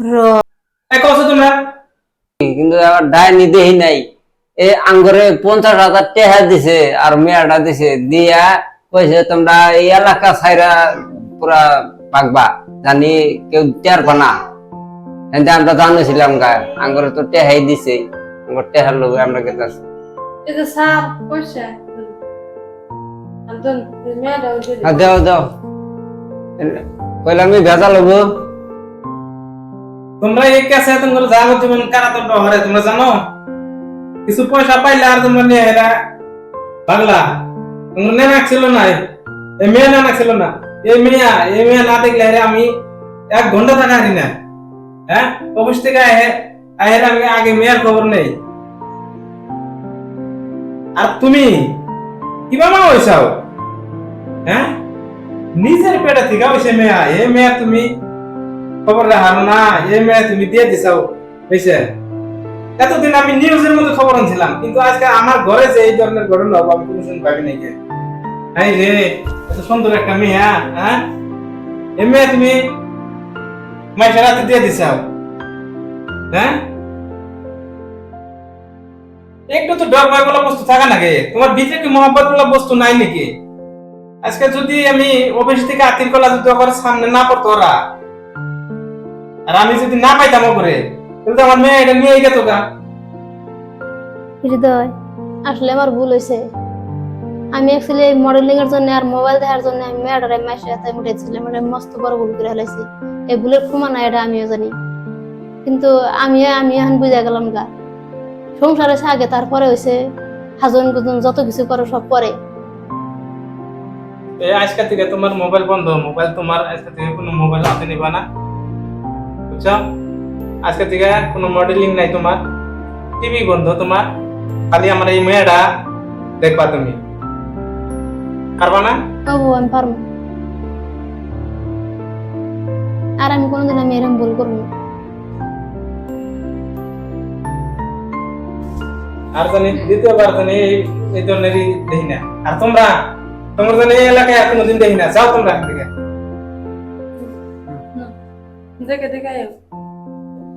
কছো তোমরা কিন্তু আবার ডাইনি দেহি নাই। এ আঙ্গরে পঞ্চাশ হাজার টাকা দিছে আর মেয়াটা দিছে। দিয়া কইছে তোমরা এই এলাকা ছাইরা পুরা পাকবা। জানি কেউ টের পানা। এতে আমরা জানিছিলাম গা আঙ্গরে তো টেহাই দিছে। আঙ্গর টেহার লোক আমরা কেতা এই যে স্যার পয়সা আন্তন মেয়েটা দাও দাও। কইলাম আমি ভেজা লব। তোমরা এই কাছে তোমরা যাব জীবন কারা তো ডহরে তোমরা জানো? কিছু পয়সা পাইলে আর তোমরা নিয়ে এরা পাগলা। তোমরা নেনা ছিল না, এই মেয়ে নেনা ছিল না। এই মেয়া, এই মেয়ে না দেখলে আরে আমি এক ঘণ্টা থাকা হারি না। হ্যাঁ? অফিস থেকে আহে আহের আমি আগে মেয়ের খবর নেই। আর তুমি কীভাবে হয়েছাও? হ্যাঁ? নিজের পেটে থেকে হয়েছে মেয়া এ মেয়া তুমি খবর রাখার না এ মেয়ে তুমি দিয়ে দিছাও। হয়েছে এতদিন আমি নিউজের মধ্যে খবর আনছিলাম, কিন্তু আজকে আমার ঘরে যে এই ধরনের ঘটনা হবে, আমি কোনো সময় ভাবি নাই কে হাই রে, এত সুন্দর একটা মেয়ে হ্যাঁ? হ্যাঁ? এ মেয়ে তুমি মাইসা রাতে দিয়ে দিছাও। হ্যাঁ? একটু তো ডর ভয় বলা বস্তু থাকা নাকি তোমার ভিতরে কি মহাব্বত বলা বস্তু নাই নাকি? আজকে যদি আমি অফিস থেকে আতির কলা যদি সামনে না পড়তো ওরা আর আমি যদি না পাইতাম তাহলে তো আমার মেয়ে এটা নিয়ে গেত গা। হৃদয় আসলে আমার ভুল হয়েছে আমি অ্যাকচুয়ালি মডেলিং এর জন্য আর মোবাইল দেখার জন্য আমি মেয়েটারে উঠেছিলাম মানে মস্ত বড় ভুল করে ফেলেছি এই ভুলের প্রমাণ এটা আমিও জানি। কিন্তু আমি আমি এখন বুঝা গেলাম গা সংসার আগে তারপরে হয়েছে হাজন গুজন যত কিছু করো সব পরে। এই আজকে থেকে তোমার মোবাইল বন্ধ মোবাইল তোমার আজকে থেকে কোনো মোবাইল হাতে নিবা না। বুঝছ? আজকে থেকে কোনো মডেলিং নাই তোমার। টিভি বন্ধ তোমার। খালি আমার এই মেয়েটা দেখবা তুমি। পারবা না? তবু আমি পারব। আর আমি কোনোদিন আমি এরকম ভুল করব না। আর জানি দ্বিতীয়বার জানি এই ধরনেরই দেখি না। আর তোমরা তোমরা জানি এই এলাকায় আর কোনোদিন দেখি না। যাও তোমরা এখান থেকে দেখে দেখে আয়ো